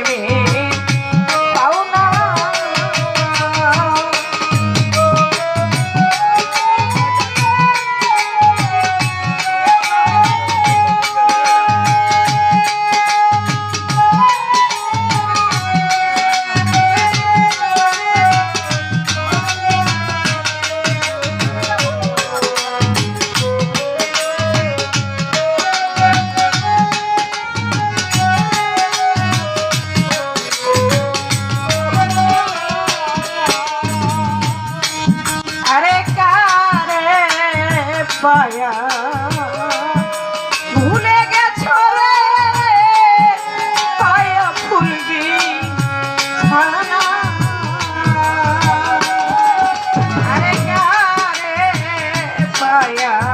प्रेमी পায়া। ভুলে গেছ রে পায়া ফুলবি ছানা। আরে পায়া।